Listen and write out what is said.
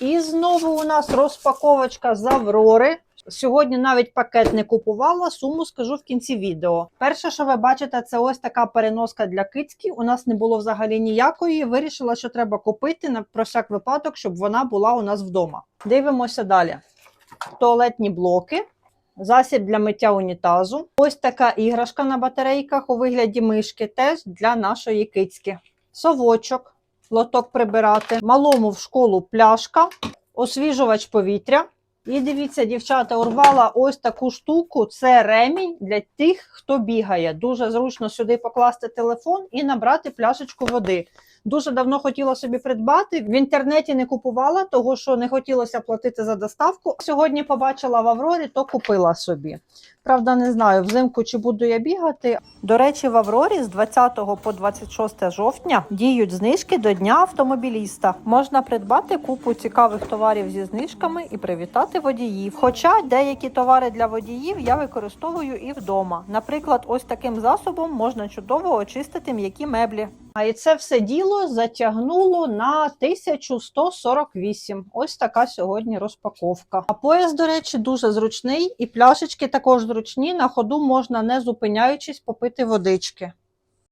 І знову у нас розпаковочка з Аврори. Сьогодні навіть пакет не купувала, суму скажу в кінці відео. Перше, що ви бачите, це ось така переноска для кицьки. У нас не було взагалі ніякої. Вирішила, що треба купити на про всяк випадок, щоб вона була у нас вдома. Дивимося далі. Туалетні блоки. Засіб для миття унітазу. Ось така іграшка на батарейках у вигляді мишки, теж для нашої кицьки. Совочок, лоток прибирати, малому в школу пляшка, освіжувач повітря. І дивіться, дівчата, урвала ось таку штуку. Це ремінь для тих, хто бігає. Дуже зручно сюди покласти телефон і набрати пляшечку води. Дуже давно хотіла собі придбати. В інтернеті не купувала, того що не хотілося платити за доставку. Сьогодні побачила в Аврорі, то купила собі. Правда, не знаю, взимку чи буду я бігати. До речі, в Аврорі з 20 по 26 жовтня діють знижки до Дня автомобіліста. Можна придбати купу цікавих товарів зі знижками і привітати водіїв. Хоча деякі товари для водіїв я використовую і вдома. Наприклад, ось таким засобом можна чудово очистити м'які меблі. А і це все діло затягнуло на 1148. Ось така сьогодні розпаковка. А пояс, до речі, дуже зручний, і пляшечки також зручні. На ходу можна, не зупиняючись, попити водички.